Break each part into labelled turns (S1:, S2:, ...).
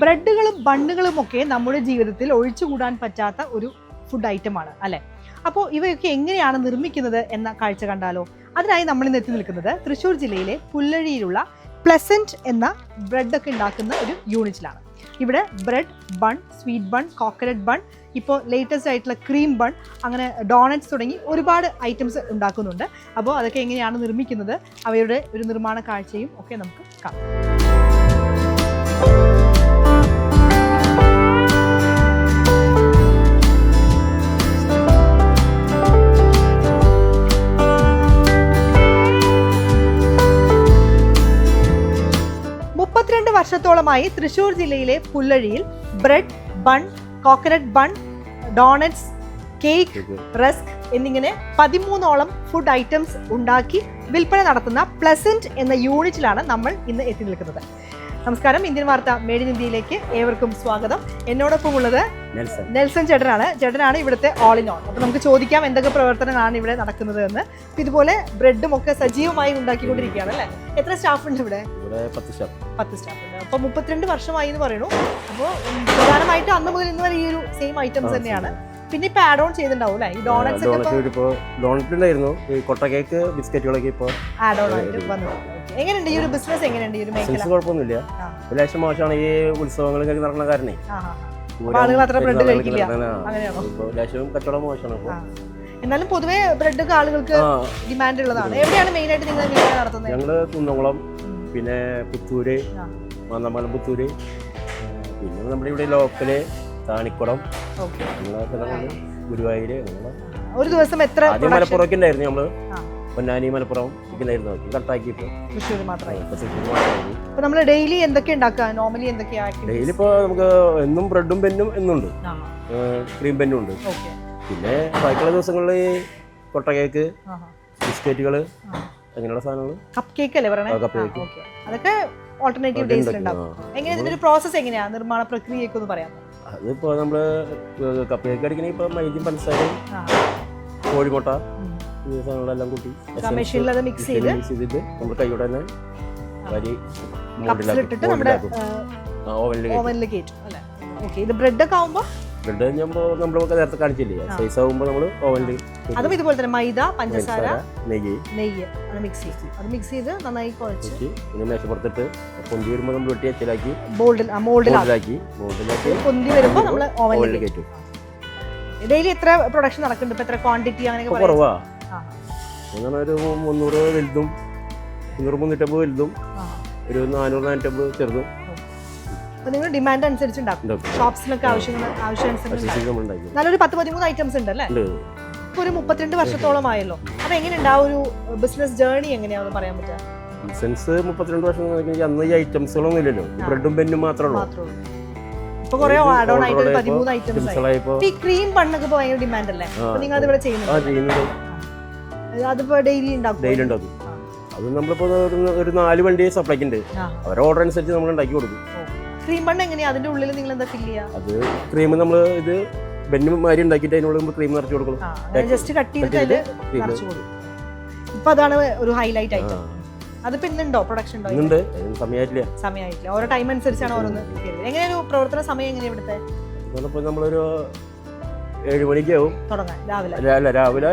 S1: ബ്രെഡുകളും ബണ്ണുകളും ഒക്കെ നമ്മുടെ ജീവിതത്തിൽ ഒഴിച്ചുകൂടാൻ പറ്റാത്ത ഒരു ഫുഡ് ഐറ്റമാണ് അല്ലെ? അപ്പോൾ ഇവയൊക്കെ എങ്ങനെയാണ് നിർമ്മിക്കുന്നത് എന്ന കാഴ്ച കണ്ടാലോ? അതിനായി നമ്മൾ ഇന്ന് എത്തി നിൽക്കുന്നത് തൃശ്ശൂർ ജില്ലയിലെ പുല്ലഴിയിലുള്ള പ്ലസന്റ് എന്ന ബ്രെഡൊക്കെ ഉണ്ടാക്കുന്ന ഒരു യൂണിറ്റിലാണ്. ഇവിടെ bread bun sweet bun coconut bun ഇപ്പോൾ ലേറ്റസ്റ്റ് ആയിട്ടുള്ള ക്രീം ബൺ അങ്ങനെ ഡോണറ്റ്സ് തുടങ്ങി ഒരുപാട് ഐറ്റംസ് ഉണ്ടാക്കുന്നുണ്ട്. അപ്പോൾ അതൊക്കെ എങ്ങനെയാണ് നിർമ്മിക്കുന്നത്? അവയുടെ ഒരു നിർമ്മാണ കാഴ്ചയും ഒക്കെ നമുക്ക് കാണാം. വർഷത്തോളമായി തൃശൂർ ജില്ലയിലെ പുല്ലഴിയിൽ bread bun coconut bun donuts cake rusk എന്നിങ്ങനെ പതിമൂന്നോളം ഫുഡ് ഐറ്റംസ് ഉണ്ടാക്കി വിൽപ്പന നടത്തുന്ന പ്ലസന്റ് എന്ന യൂണിറ്റിലാണ് നമ്മൾ ഇന്ന് എത്തി നിൽക്കുന്നത്. നമസ്കാരം. ഇന്ത്യൻ വാർത്ത മേഡ് ഇൻ ഇന്ത്യയിലേക്ക് ഏവർക്കും സ്വാഗതം. എന്നോടൊപ്പം ഉള്ളത്
S2: നെൽസൺ.
S1: ചേട്ടനാണ്. ചേട്ടനാണ് ഇവിടുത്തെ ഓൾ ഇൻ ഓൾ അപ്പോൾ നമുക്ക് ചോദിക്കാം എന്തൊക്കെ പ്രവർത്തനങ്ങളാണ് ഇവിടെ നടക്കുന്നത് എന്ന്. ഇതുപോലെ ബ്രെഡും ഒക്കെ സജീവമായി ഉണ്ടാക്കിക്കൊണ്ടിരിക്കുകയാണ് അല്ലേ? എത്ര സ്റ്റാഫ് ഉണ്ട് ഇവിടെ?
S2: പത്ത്
S1: സ്റ്റാഫ് ഉണ്ട്. അപ്പോൾ മുപ്പത്തിരണ്ട് വർഷമായി എന്ന് പറയുന്നു. അപ്പോൾ പ്രധാനമായിട്ട് അന്ന് മുതൽ ഇന്ന് വരെ ഈ ഒരു സെയിം ഐറ്റംസ് തന്നെയാണ്. പിന്നെ ഇപ്പൊ ആഡ് ഓൺ ചെയ്തിട്ടുണ്ടാവും അല്ലേ ഈ ഡോണറ്റ്സ്
S2: ഡോണറ്റ് ഇപ്പോൾ ഡോണറ്റ് ഉണ്ടായിരുന്നു ഈ കൊട്ട കേക്ക് ബിസ്ക്കറ്റുകളൊക്കെ ഇപ്പോൾ
S1: ആഡ് ഓൺ ആയിട്ട് വന്നിട്ടുണ്ട് Okay. എങ്ങനെയുണ്ട് ഈ ഒരു ബിസിനസ് എങ്ങനെയുണ്ട് ഈ ഒരു മേഖല
S2: സെൻസ് കുഴപ്പമൊന്നുമില്ല
S1: ആ.
S2: ലേശം മോശമാണ് ഈ ഉത്സവങ്ങളൊക്കെ നടക്കുന്ന കാരണേ
S1: ആ, ആ, ആ.
S2: പൂരം,
S1: ആളുകൾ അത്ര bread
S2: പെരുന്നാളൊക്കെ
S1: കഴിക്കില്ല.
S2: നടക്കുന്ന,
S1: അങ്ങനെയാണോ?
S2: ഇപ്പോൾ ലേശം കച്ചവടം മോശമാണ് ഇപ്പോൾ
S1: ആ. എന്നാലും പൊതുവേ ബ്രെഡ് ഒക്കെ ആളുകൾക്ക്
S2: ആ
S1: ഡിമാൻഡ് ഉള്ളതാണ് എവിടെയാണ് മെയിൻ ആയിട്ട് നിങ്ങൾ വിൽപ്പന നടത്തുന്നത്
S2: ഞങ്ങൾ കുന്നംകുളം പിന്നെ പുത്തൂര്
S1: ആ.
S2: പുത്തൂര് പിന്നെ നമ്മുടെ ഇവിടെ ലോക്കൽ താണിക്കുളം ഗുരുവായൂര്
S1: ഒരു ദിവസം എത്ര
S2: ആദ്യം? മലപ്പുറമൊക്കെ ഉണ്ടായിരുന്നു
S1: നമ്മൾ.
S2: പൊന്നാനി മലപ്പുറം ഒക്കെ ഉണ്ടായിരുന്നു കട്ടാക്കി
S1: തൃശ്ശൂർ മാത്രമായി
S2: ഇപ്പൊ
S1: നമ്മൾ ഡെയിലി എന്തൊക്കെ ഉണ്ടാക്കുക നോർമലി എന്തൊക്കെയാ
S2: ഡെയിലി ഇപ്പൊ നമുക്ക് എന്നും ബ്രെഡും പെന്നും എന്നുണ്ട്. ക്രീം പെന്നും ഉണ്ട്. പിന്നെ ബാക്കിയുള്ള ദിവസങ്ങളിൽ കൊട്ട കേക്ക് ബിസ്ക്കറ്റുകൾ അങ്ങനെയുള്ള സാധനങ്ങൾ
S1: കപ്പ് കേക്ക് അല്ലേ പറയണേ?
S2: കപ്പ്
S1: കേക്ക് അതൊക്കെ ഓൾട്ടർനേറ്റീവ് ഡേയ്സിൽ ഉണ്ടാവും എങ്ങനെ ഇതിന്റെ പ്രോസസ് എങ്ങനെയാ? നിർമ്മാണ പ്രക്രിയയൊക്കെ ഒന്ന് പറയാമോ?
S2: അതിപ്പോൾ നമ്മൾ കപ്പ് കേക്ക് അടിക്കണമെങ്കിൽ ഇപ്പോൾ മൈദയും പഞ്ചസാരയും. കോഴിമുട്ട ഈ സാധനങ്ങളെല്ലാം കൂട്ടി
S1: മെഷീനിൽ മിക്സ് ചെയ്ത്
S2: ചെയ്തിട്ട് നമ്മൾ കൈയോടെ തന്നെ വരി ഓവനിൽ
S1: ഓവനിൽ കയറ്റും അല്ലേ? ഓക്കെ ഇത് ബ്രെഡ് ഒക്കെ ആവുമ്പോൾ
S2: ബ്രെഡ് കഴിഞ്ഞപ്പോൾ നമ്മളൊക്കെ നേരത്തെ കാണിച്ചില്ലേ. സൈസ് ആകുമ്പോൾ നമ്മൾ ഓവനിൽ
S1: അതും ഇതുപോലെ തന്നെ മൈദ പഞ്ചസാര
S2: നെയ്യ്.
S1: നെയ്യ് അത് മിക്സ് ചെയ്യും. അത് മിക്സ് ചെയ്ത് നന്നായി കുഴച്ച്
S2: പിന്നെ മേശപ്പുറത്തിട്ട് പൊന്തി വരുമ്പോൾ നമ്മൾ വെട്ടി അച്ചിലാക്കി
S1: ബോൾഡിൽ മോൾഡിലാക്കും.
S2: മോൾഡിലാക്കി
S1: പൊന്തി വരുമ്പോൾ നമ്മൾ
S2: ഓവനിൽ കയറ്റും.
S1: ഡെയിലി എത്ര പ്രൊഡക്ഷൻ നടക്കുന്നുണ്ട്. ഇപ്പൊ എത്ര ക്വാണ്ടിറ്റി അങ്ങനെ
S2: കുറവാ. ഒരു മുന്നൂറ് വലുതും മുന്നൂറ് മുന്നൂറ്റമ്പത് വലുതും ഒരു നാനൂറ് നാനൂറ്റമ്പത് ചെറുതും
S1: അപ്പൊ നിങ്ങൾ ഡിമാൻഡ് അനുസരിച്ച് ഉണ്ടാക്കും. ഷോപ്സിലൊക്കെ ആവശ്യങ്ങൾ
S2: ആവശ്യാനുസരിച്ച്
S1: നല്ലൊരു പത്ത് പതിമൂന്ന് ഐറ്റംസ് ഉണ്ട് അല്ലേ? ഇപ്പൊ ഒരു മുപ്പത്തിരണ്ട് വർഷത്തോളം ആയല്ലോ അപ്പൊ എങ്ങനെയുണ്ട് ആ ഒരു ബിസിനസ് ജേർണി എങ്ങനെയാണെന്ന് പറയാൻ പറ്റുക?
S2: ബിസിനസ് മുപ്പത്തിരണ്ട് വർഷം അന്ന് ഈ ഐറ്റംസുകളൊന്നും ഇല്ലല്ലോ. ബ്രെഡും പെന്നും മാത്രമേ ഉള്ളൂ.
S1: മാത്രമേ ഇപ്പൊ കുറെ ആഡ് ഓൺ ആയിട്ട് പതിമൂന്ന് ഐറ്റംസ് ഈ ക്രീം പണ്ണൊക്കെ ഇപ്പൊ ഭയങ്കര ഡിമാൻഡ് അല്ലേ? നിങ്ങൾ അതിവിടെ ചെയ്യുന്നുണ്ട്? അതിപ്പോ ഡെയിലി ഉണ്ടാക്കും
S2: ഡെയിലി ഉണ്ടാക്കും. അത് നമ്മളിപ്പോ ഒരു- ഒരു നാല് വണ്ടി സപ്ലൈക്ക് ഉണ്ട്. അവരുടെ ഓർഡർ അനുസരിച്ച് നമ്മൾ ഉണ്ടാക്കി കൊടുക്കും.
S1: ക്രീം ബണ്ണ് എങ്ങനെയാ? അതിന്റെ ഉള്ളിൽ നിങ്ങൾ എന്താ ഫില്ല് ചെയ്യാ?
S2: അത് ക്രീം നമ്മൾ ഇത് ബെന്നും മാരി ഉണ്ടാക്കിയിട്ട് അതിനുള്ളിൽ നമ്മൾ ക്രീം നിറച്ച് കൊടുക്കും.
S1: ആ, ജസ്റ്റ് കട്ട് ചെയ്തിട്ട്
S2: അതിൽ
S1: നിറച്ചു കൊടുക്കും. ഇപ്പൊ അതാണ് ഒരു ഹൈലൈറ്റ് ആയിട്ട് അതിപ്പോ ഇന്നുണ്ടോ? പ്രൊഡക്ഷൻ ഉണ്ടോ
S2: ഇന്നുണ്ട്. സമയായിട്ടില്ല. സമയമായിട്ടില്ല
S1: സമയമായിട്ടില്ല ഓരോ ടൈം അനുസരിച്ചാണ് ഓരോന്ന് എങ്ങനെയാ ഒരു പ്രവർത്തന സമയം എങ്ങനെയാ ഇവിടുത്തെ?
S2: നമ്മളൊരു ഏഴ് മണിക്കാവും
S1: തുടങ്ങാൻ. രാവിലെ.
S2: രാവിലെ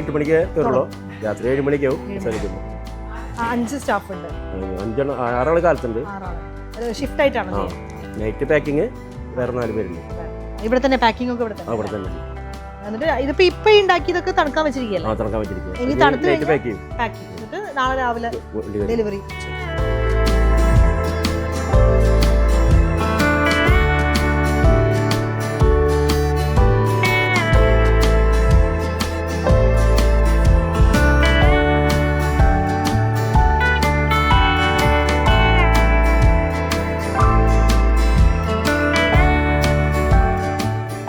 S2: എട്ട് മണിക്ക് കയറുള്ളൂ രാത്രി ഏഴ് മണിക്കാവും
S1: അഞ്ച് സ്റ്റാഫ് ഉണ്ട്.
S2: അഞ്ചെണ്ണം ആറാൾ കാലത്തുണ്ട്.
S1: ഷിഫ്റ്റ് ആയിട്ടാണ്.
S2: നൈറ്റ് പാക്കിംഗ് വേറെ നാല് പേരുണ്ട്.
S1: ഇവിടെ തന്നെ പാക്കിംഗ് ഒക്കെ ഇവിടെ
S2: ആ, അവിടെ
S1: തന്നെ.
S2: തന്നെ
S1: എന്നിട്ട് ഇതിപ്പോ ഇപ്പൊ ഉണ്ടാക്കിയതൊക്കെ തണുക്കാൻ വെച്ചിരിക്കുകയല്ലേ?
S2: ആ വെച്ചിരിക്കുക
S1: ഇനി തണുത്ത്
S2: പാക്ക് ചെയ്യും
S1: പാക്ക് എന്നിട്ട് നാളെ രാവിലെ
S2: ഡെലിവറി വരും.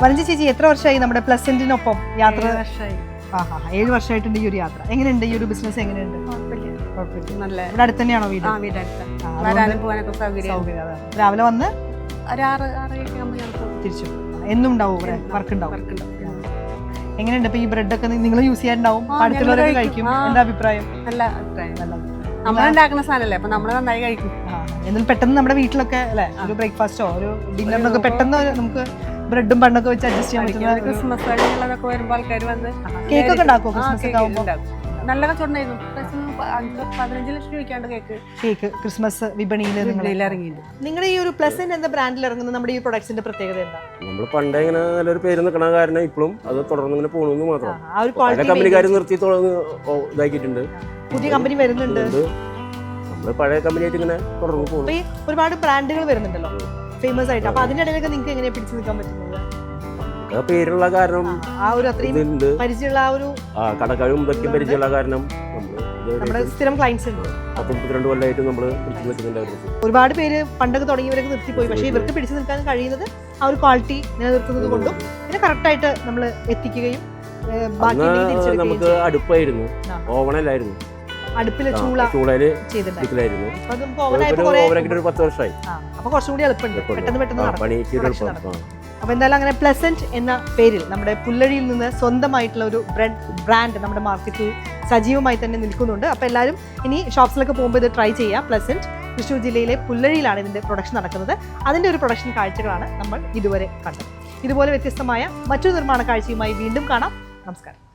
S1: വനജ ചേച്ചി എത്ര വർഷമായി നമ്മുടെ പ്ലസന്റിനൊപ്പം യാത്ര?
S3: വർഷമായി.
S1: ആഹാ ഏഴ് വർഷമായിട്ടുണ്ട് ഈ ഒരു യാത്ര. എങ്ങനെയുണ്ട് ഈ ഒരു ബിസിനസ്? എങ്ങനെയുണ്ട്?
S3: നല്ല
S1: ഇവിടെ അടുത്ത്. തന്നെയാണോ വീട്
S3: വരാനും പോകാനൊക്കെ സൗകര്യം.
S1: രാവിലെ വന്ന് തിരിച്ചു. എന്നും ഉണ്ടാവും ഇവിടെ? വർക്ക് ഉണ്ടാവും. എങ്ങനെയുണ്ട് ഇപ്പൊ ഈ ബ്രെഡ് ഒക്കെ നിങ്ങൾ യൂസ് ചെയ്യാനുണ്ടാവും? അടുത്തുള്ളവരൊക്കെ കഴിക്കും. എന്താ അഭിപ്രായം?
S3: നല്ല അഭിപ്രായം.
S1: നല്ല
S3: നമ്മൾ ഉണ്ടാക്കുന്ന സാധനമല്ലേ അപ്പൊ നമ്മൾ നന്നായി കഴിക്കും.
S1: എന്നാലും പെട്ടെന്ന് നമ്മുടെ വീട്ടിലൊക്കെ അല്ലെ? ഒരു ബ്രേക്ക്ഫാസ്റ്റോ ഒരു ഡിന്നറിനൊക്കെ പെട്ടെന്ന് നമുക്ക് ബ്രെഡും ബണ്ണൊക്കെ വെച്ച് അഡ്ജസ്റ്റ് ചെയ്യാൻ പറ്റുന്ന
S3: ക്രിസ്മസ് കഴിഞ്ഞുള്ളതൊക്കെ വരുമ്പോൾ ആൾക്കാർ വന്ന്
S1: കേക്ക് ഒക്കെ ഉണ്ടാക്കുമോ ക്രിസ്മസ് ഒക്കെ
S3: കേക്ക്
S1: ആകുമ്പോൾ
S3: ഉണ്ടാക്കും. നല്ല കച്ചവടമായിരുന്നു പതിനഞ്ച് ലക്ഷം രൂപയ്ക്കാണ്ട് കേക്ക്.
S1: കേക്ക് ക്രിസ്മസ് വിപണിയിൽ
S3: ഇറങ്ങിയിട്ടുണ്ട്
S1: നിങ്ങളുടെ ഈ ഒരു പ്ലസ് എന്ന ബ്രാൻഡിൽ ഇറങ്ങുന്ന നമ്മുടെ ഈ പ്രൊഡക്ട്സിന്റെ പ്രത്യേകത എന്താ?
S2: നമ്മൾ പണ്ടേ ഇങ്ങനെ നല്ലൊരു പേര് നിൽക്കണ കാരണം ഇപ്പോഴും അത് തുടർന്ന് ഇങ്ങനെ പോകണമെന്ന് മാത്രം. കമ്പനിക്കാർ നിർത്തി ഇതാക്കിയിട്ടുണ്ട്.
S1: പുതിയ കമ്പനി വരുന്നുണ്ട്.
S2: നമ്മൾ പഴയ കമ്പനിയായിട്ട് ഇങ്ങനെ തുടർന്ന്
S1: പോകും ഒരുപാട് ബ്രാൻഡുകൾ വരുന്നുണ്ടല്ലോ. ഫേമസ് ആയിട്ട്. അപ്പൊ അതിന്റെ ഇടയിലൊക്കെ നിങ്ങൾക്ക് എങ്ങനെ പിടിച്ചു നിൽക്കാൻ പറ്റുന്നത്?
S2: ആ പേരുള്ള കാരണം
S1: ആ, ഒരു അത്രയും
S2: ഇതുണ്ട്.
S1: പരിചയമുള്ള ആ ഒരു
S2: ആ കടക്കാരും ഇതൊക്കെ പരിചയമുള്ള കാരണം
S1: നമ്മുടെ സ്ഥിരം ക്ലയൻസ് ഉണ്ട്.
S2: പത്ത് മുപ്പത്തിരണ്ട് കൊല്ലമായിട്ട് നമ്മൾ പിടിച്ചു നിൽക്കുന്നുണ്ട്
S1: ഒരുപാട് പേര് പണ്ടൊക്കെ തുടങ്ങിയവരൊക്കെ നിർത്തിപ്പോയി. പക്ഷേ ഇവർക്ക് പിടിച്ചു നിൽക്കാൻ കഴിയുന്നത് ആ ഒരു ക്വാളിറ്റി നിലനിർത്തുന്നത് കൊണ്ടും പിന്നെ കറക്റ്റായിട്ട് നമ്മൾ എത്തിക്കുകയും
S2: നമുക്ക്. അടുപ്പായിരുന്നു. ഓവണല്ലായിരുന്നു. അടുപ്പിൽ
S1: ചൂള ചൂളയിൽ ചെയ്തിട്ടുണ്ടായിരുന്നു.
S2: ഒരു പത്ത് വർഷമായി.
S1: അപ്പൊ കുറച്ചും കൂടി എളുപ്പമുണ്ട്. പെട്ടെന്ന്. അപ്പൊ എന്തായാലും അങ്ങനെ പ്ലസന്റ് എന്ന പേരിൽ നമ്മുടെ പുല്ലഴിയിൽ നിന്ന് സ്വന്തമായിട്ടുള്ള ഒരു ബ്രെഡ് ബ്രാൻഡ് നമ്മുടെ മാർക്കറ്റിൽ സജീവമായി തന്നെ നിൽക്കുന്നുണ്ട്. അപ്പൊ എല്ലാവരും ഇനി ഷോപ്സിലൊക്കെ പോകുമ്പോൾ ഇത് ട്രൈ ചെയ്യുക പ്ലസന്റ് തൃശ്ശൂർ ജില്ലയിലെ പുല്ലഴിയിലാണ് ഇതിന്റെ പ്രൊഡക്ഷൻ നടക്കുന്നത്. അതിന്റെ ഒരു പ്രൊഡക്ഷൻ കാഴ്ചകളാണ് നമ്മൾ ഇതുവരെ കണ്ടത്. ഇതുപോലെ വ്യത്യസ്തമായ മറ്റൊരു നിർമ്മാണ കാഴ്ചയുമായി വീണ്ടും കാണാം. നമസ്കാരം.